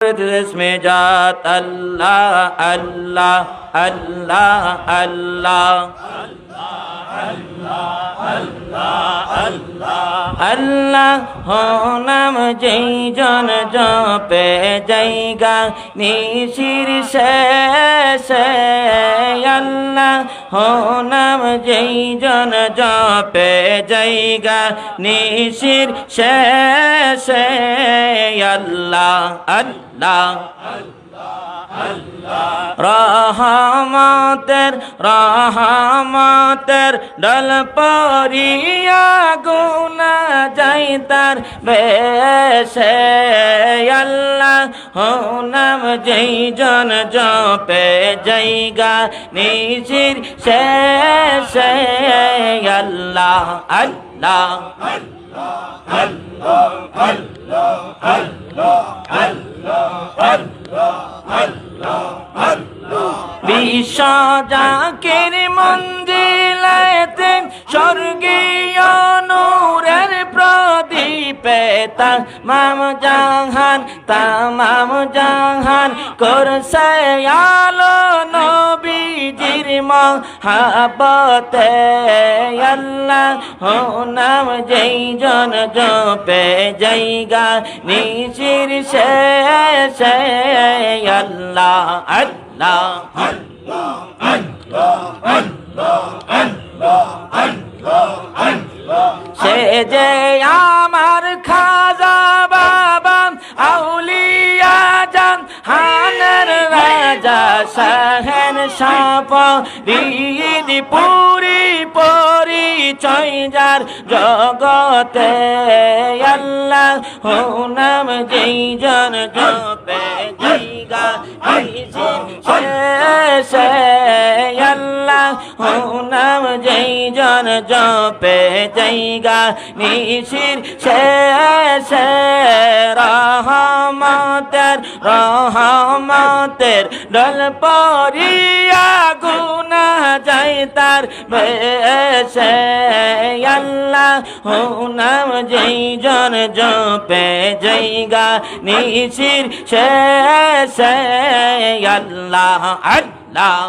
इसमें जात अल्लाह अल्लाह अल्लाह अल्लाह আল্লাহ নাম যেই জন জপে জায়গা নিশির শেষে আল্লাহ নাম যেই জন জপে জায়গা নিশির শেষে আল্লাহ আল্লাহ। রহমতের রহমতের ডল পরিয়া গুনা যাই তার বেশে। আল্লাহ হো নাম যেই জন জপে জায়গা নিশির শেষে। আল্লাহ আল্লাহ। বিশ্ব জাকির মঞ্জিলাতে স্বর্গীয় নূরের প্রদীপে তামাম জাহান তামাম জাহান করছে আলো নবীজির মহাবতে আল্লাহ হো নাম যেই জন জপে জায়গা নিশির শেষে আল্লাহ আল্লাহ সে যে আমার খাজা বাবা আউলিয়া জান হানের রাজা সাহেন সাপ, রিদি পুরি পরিচয় যার জগতে আল্লাহ হো নাম যেই জন জপে জায়গা হো নাম যেই জন জপে জায়গা নিশির শেষে রহমতের রহমতের ডল পরিয়া গুনা যাই তার বেশে। আল্লাহ হো নাম যেই জন জপে জায়গা নিশির শেষে আল্লাহ আল্লাহ।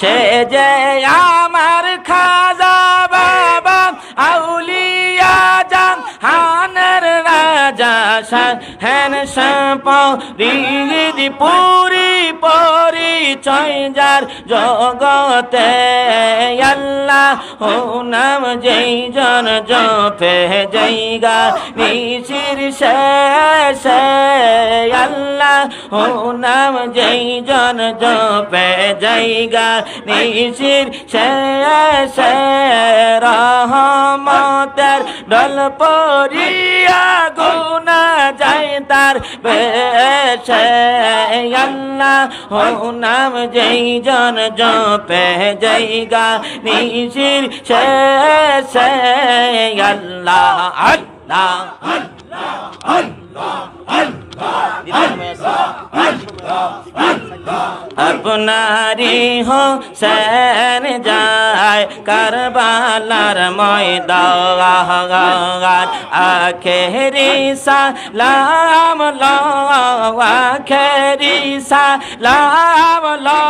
সে যে আমার খাজা বাবা আউলিয়া যান হা হেন পুরি পরিচয় যার জগতে আল্লাহ ও নাম যেই জন জপে জায়গা নিশির শেষে আল্লাহ ও নাম যেই জন জপে জায়গা নিশির শেষে রহমতের ডল পরিয়া গুনা যাই তার বেশে আল্লাহ ও নাম যেই জন জপে জায়গা নিশির শেষে আল্লাহ আল্লাহ আপনারি হোসেন যায় কারবালার ময়দান। আখেরি সালাম লো, আখেরি সালাম লো,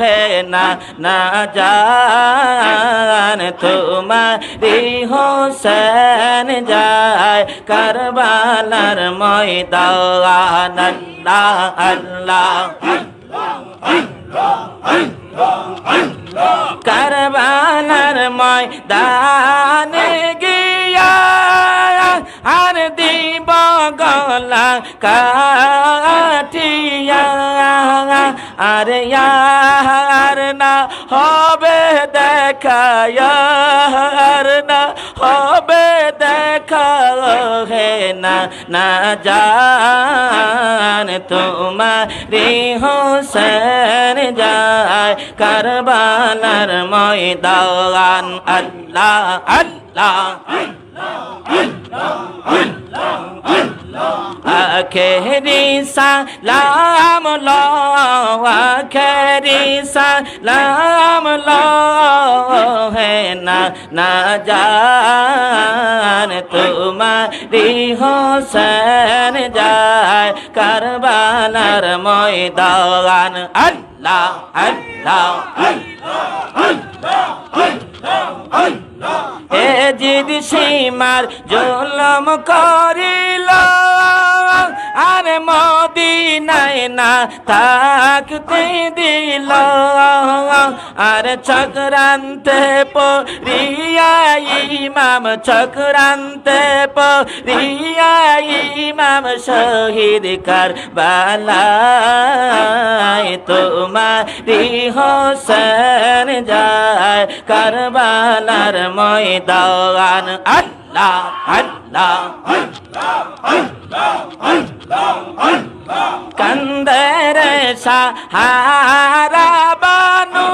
হে না না জান। তোমারি হোসেন যায় কারবালার ময়দান আল্লাহ আল্লাহ কারবালার ময়দানে গিয়া আর দিব গলা কাঠিয়া আর আর না হবে দেখা আর না হবে হে না না জান তোমারি হোসেন যায় কারবালার ময়দান। আল্লাহ আল্লাহ। আখেরি সালাম লো আখেরি সালাম লো হে না না জান তোমারি হোসেন যায় কারবালার ময়দান আল্লাহ আল্লাহ এ জিদ সীমার জুলম করিল আর মদিনায় না থাকতে দিল আর চক্রান্তে পরিয়া ইমাম, চক্রান্তে পরিয়া ইমাম শহীদ কার বালায় তোমারি হোসেন যায় কারবালার ময়দান। আল্লাহ আল্লাহ। কন্দর সাহারা বানু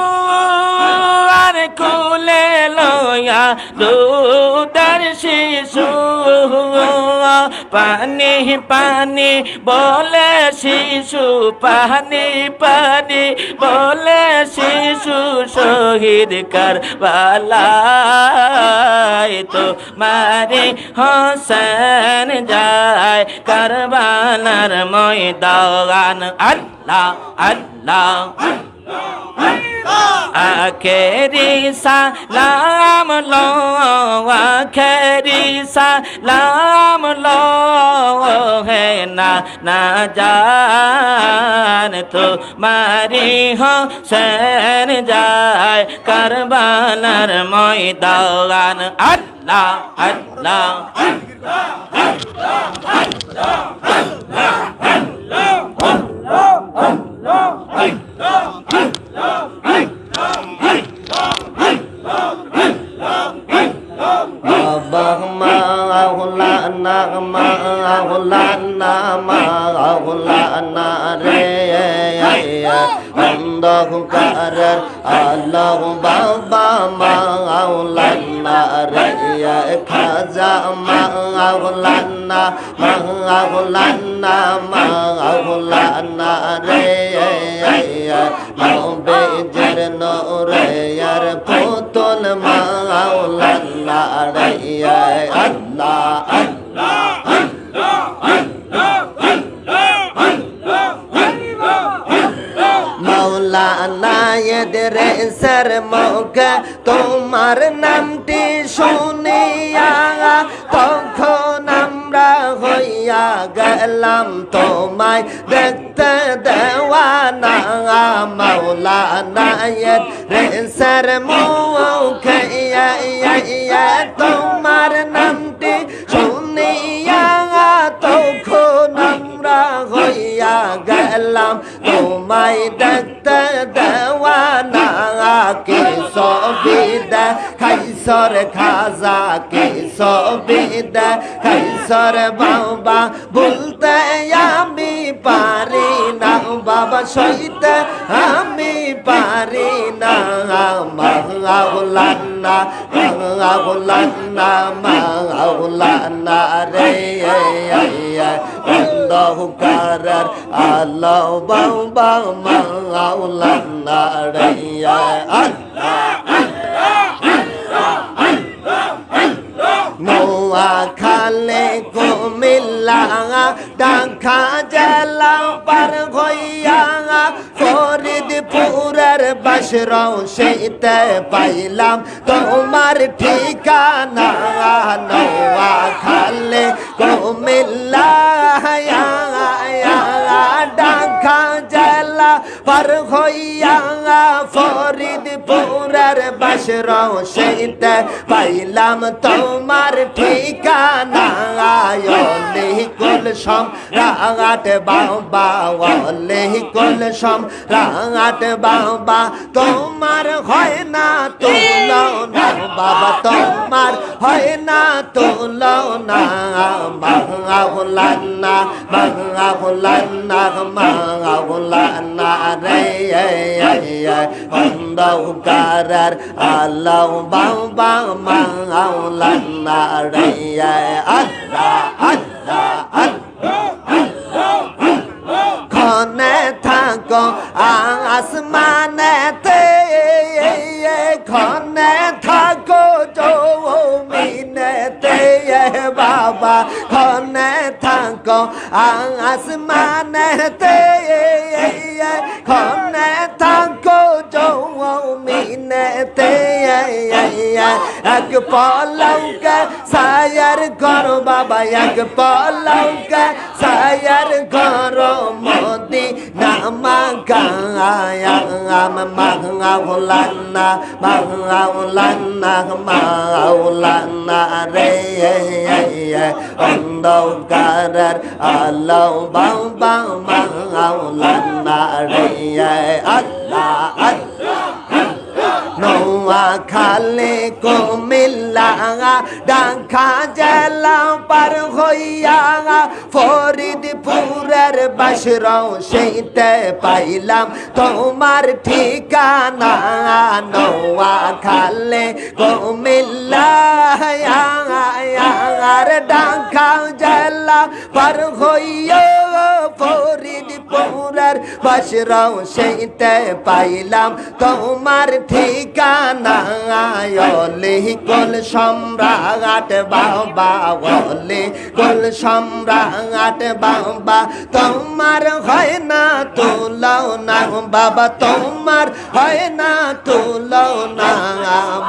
আর কুলে লয়া দুদর শিশু পানি পানি বলে শিশু পানি পানি বলে শিশু শহীদ কর বালায় তো মারে হোসেন যায় করবানার ময়দান। আল্লাহ আল্লাহ আখেরি সালাম লো আখেরি সালাম লো হে না না জান তো মারি হোসেন যায় কারবালার ময়দান আল্লাহ আল্লাহ মাওলানা মাওলানা মাওলানা রে বেজর নরে আর পুতুল মাওলানা রে আল্লাহ আল্লাহ এদের মুখ তোমার নামটি শুনিয়া গেলাম তোমায় দেখতে দেওয়ানা মৌলানা এদের মুখ তোমার নামটি শুনিয়া তখন আমরা হইয়া গেলাম তোমায় দেখতে দেওয়ানা, কে সবিদা খাইসর খাজা কে খাইসর বাবা বলতে আমি পারি না বাবা সইতে আমি পারি না মাওলানা মাওলানা মাওলানা রে আল্লাহ মোয়া খালে কুমিল্লা ডাকা জেলা পার হইয়া ফরিদপুরের বাসরাও সেইতে পাইলাম। তোমার ঠিকানা নোয়া খালে কুমিল্লা পার হইয়া ফরিদপুরের বাসরাও সেইতে পাইলাম তোমার ঠিকানা। অলি কুলসম রাঙাট বাবা অলি কুলসম রাঙাট বাবা, তোমার হয় না তুলো না বাবা, তোমার হয় না তুলো না মাঙা ভুলান্না মাঙা ভুলান্না মাঙা ভুলান্না রে অন্ধকার আল্লাহ বাবা মাওলানা রে আল্লাহ আল্লাহ আল্লাহ। খনে থাক গো আসমানেতে খনে থাকো জমিনেতে বাবা খনে থাকো আসমানেতে খনে থাকো জমিনেতে এক পলঙ্কে সায়ার ঘর বাবা এক পলঙ্কে সায়ার ঘর মোদি নামা গায়া মাওলানা মাওলানা মাওলানা রে অন্ধকারের আলো বাবা মাওলানা রে আল্লাহ আল্লাহ নোয়া খালে কুমিল্লা ডাঙ্খা জেলা পার হইয়া ফরিদপুরের বাসর সেইতে পাইলাম। তোমার ঠিকানা নোয়া খালে কুমিল্লা আর ডাঙ্খা জেলা পার হইয়া ফরিদপুরের বাসর সেইতে পাইলাম। তোমার ঠিকানা অলি কুল সম্রাট বাবা, অলি কুল সম্রাট বাবা। তোমার হয় না, তুলাও না। বাবা, তোমার হয় না, তুলাও না।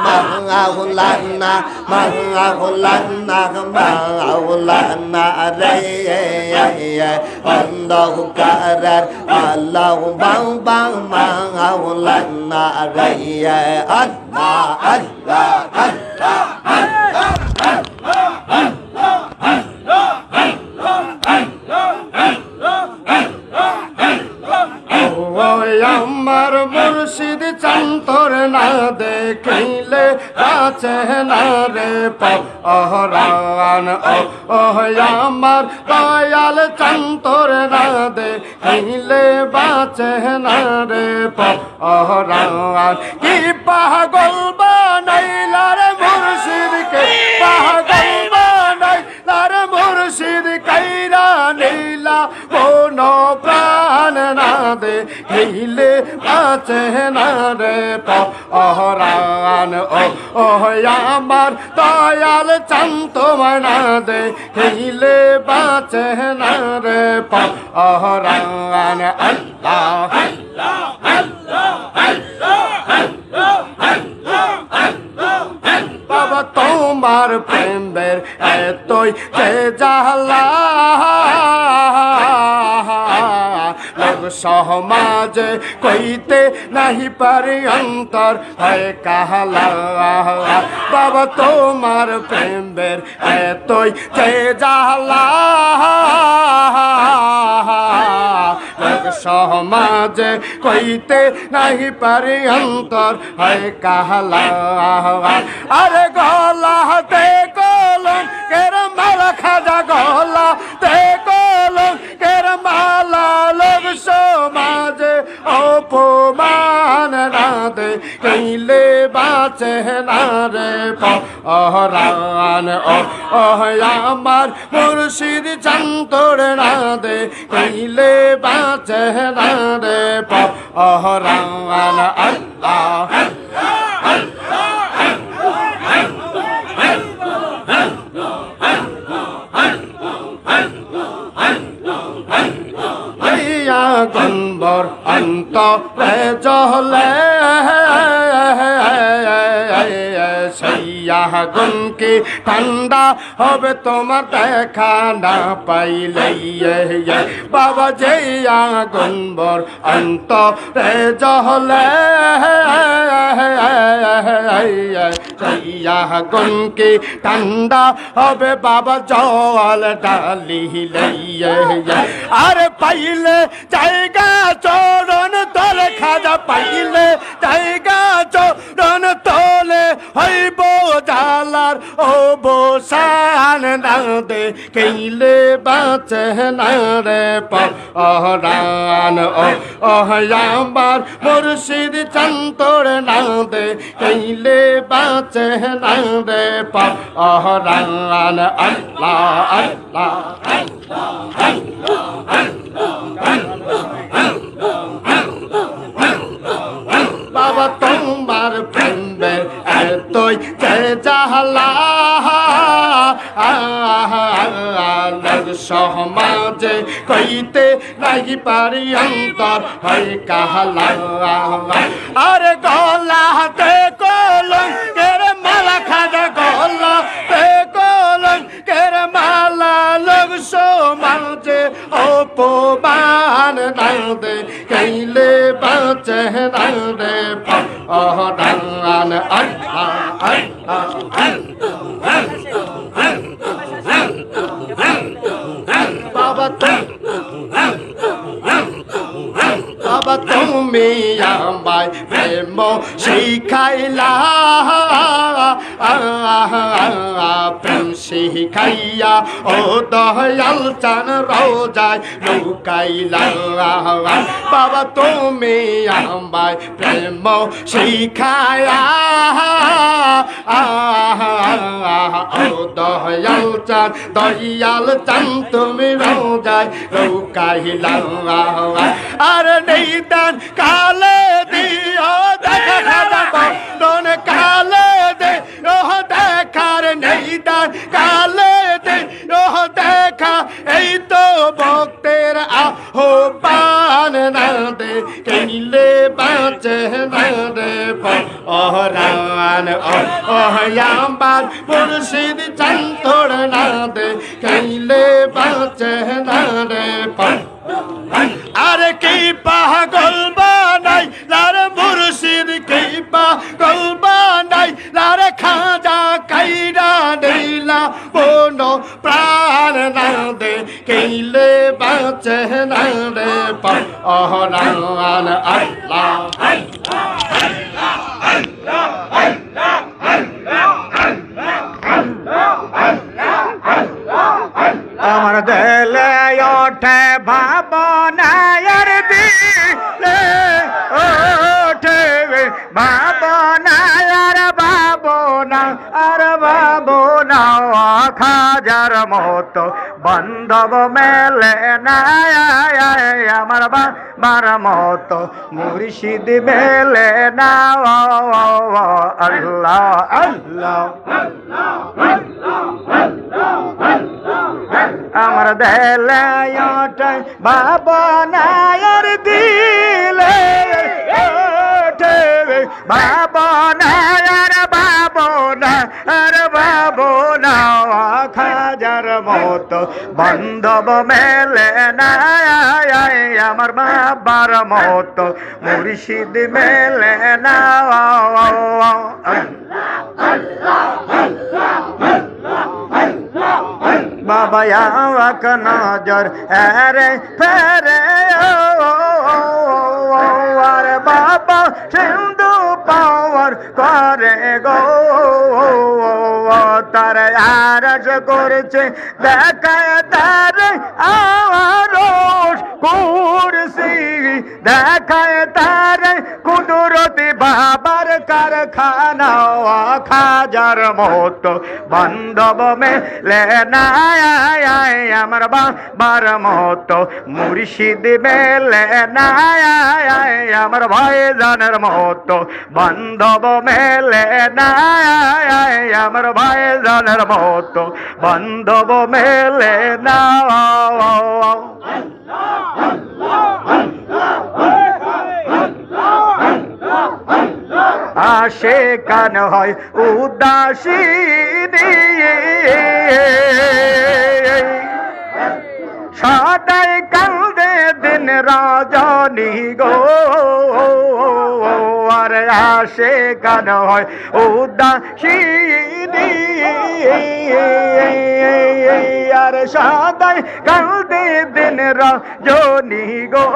মাওলানা মাওলানা মাওলানা রে। অন্ধকারের আল্লাহ বাবা, মাওলানা রে। আল্লাহ আল্লাহ আল্লাহ ওই আমার মুর্শিদ চন্তর না দেখিলে আছে না রে পহরান ও আমার দয়াল চন্তর না দেখিলে বাঁচে না রে পহরান কি পাগল বানাইলার আছে না রে পহরান ও আমার দয়াল চান্ত না দে হিলে বাঁচে না রে পহরান আল্লাহ বাবা তোমার প্রেমের এতই যে জালা সমাজে কইতে নাহি পারি অন্তর। হয় কাহালা, বাবা, তোমার প্রেমের এতই যে জালা সমাজে কইতে নাহি পারি অন্তর। হয় কাহালা, আরে গলাতে কলম কের মালা খাজা গলাতে কইলে বাঁচে না রে পহরান ও আমার মুর্শিদ চন্তর না দে কইলে বাঁচে না রে পহরান আল্লাহ। গম্বর অন্ত জহলে সেইয়া গুনকে ঠান্ডা হবে তোমার দেখা না পাইলে বাবা যে গম্বর অন্ত জহলে সেইয়া গুনকে ঠান্ডা হবে বাবা জল ডালিলে আরে পাইলে জায়গা চরণ তলে খাজা পাইলে, জায়গা চরণ তলে হইব জালার অবসান না দেখিলে বাঁচে না রে পরান ও আমার মুর্শিদ চান্তর না দেখিলে বাঁচে না রে পরান আল্লাহ আল্লাহ আল্লাহ আল্লাহ আল্লাহ আল্লাহ বাবা তোমার এতই যে সমাজে কইতে নাহি পারি অন্তর হয় কাহলা আরে গলাতে কলম কের মালা খাজা গলাতে কলম কের মালা লোক সমাজে অপমান না দে কইলে বাঁচে না রে পহরান আল্লাহ বাবা বাবা তুমি আমায় প্রেম শিখাইলা। শিখাইয়া, ও দয়াল চান রোজায় লুকাইলা বাবা, তুমি আমায় প্রেম শিখায়া ও দয়াল চান দয়াল চান তুমি রোজায় লুকাইলা আর নেই দান কালে দিও, দেখা কালে দান কালে দে দেখা, এই তো ভক্তের আহ্বান না দে কেলে বাঁচে না রে অহরান অহয়াম্বার মুর্শিদ চন্তর না দে কেলে বাঁচে না রে আরে কি পাগল কেলে বাঁচে না রে অহরান আল্লাহ আমার দেলে ওঠে ভাবনায়ের দিলে ওঠে ভাবনায়ার ভাবনা আর ভাবনা খাজার মতো বান্ধব মেলে না আমার বাবার মতো মুর্শিদ মেলে না আল্লাহ আল্লাহ, আমার দেলায়টাই ভাবনায়ের দিলে, ওঠে মতো বান্ধব মেলে না আমার বাবার মতো। মুর্শিদ মেলে না, বাবা আওয়াক নজর, আরে ফেরে আরে বাবা, সিন্ধু পাওয়ার করে গো। তার আরস করছে দেখায় তার আরস কুরসি দেখায় তার কুদরতি বাবার কারখানা খাজার মতো। বান্ধব মেলে না আমার বাবার মতো। মুর্শিদ মেলে না আমার ভাইজানের মতো। বান্ধব মেলে না আমার ভাইজানের মতো। বান্ধব মেলে না আসে কান হয় উদাসী সাদাই কান্দে দিন রাজা নি গো। আর আসে কান হয়। উদাসী আর সদাই কান্দে দিন রাজনী গো।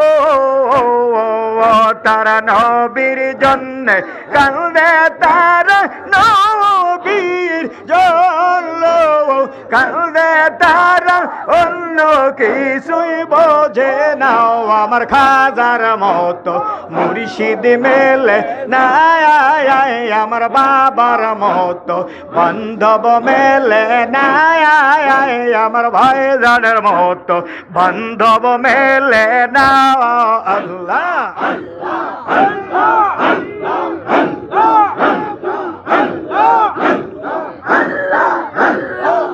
তারা নবীর জন্য কান্দে তার নবীর জন্য। কান্দে তারা অন্য কিছুই বোঝে নাও আমার খাজার মতো মুর্শিদ মেলে না আমার বাবার মতো বান্ধব মেলে না আমার ভাই জানের মতো বান্ধব মেলে না আল্লাহ Allah, Allah, Allah, Allah, Allah, Allah, আল্লাহ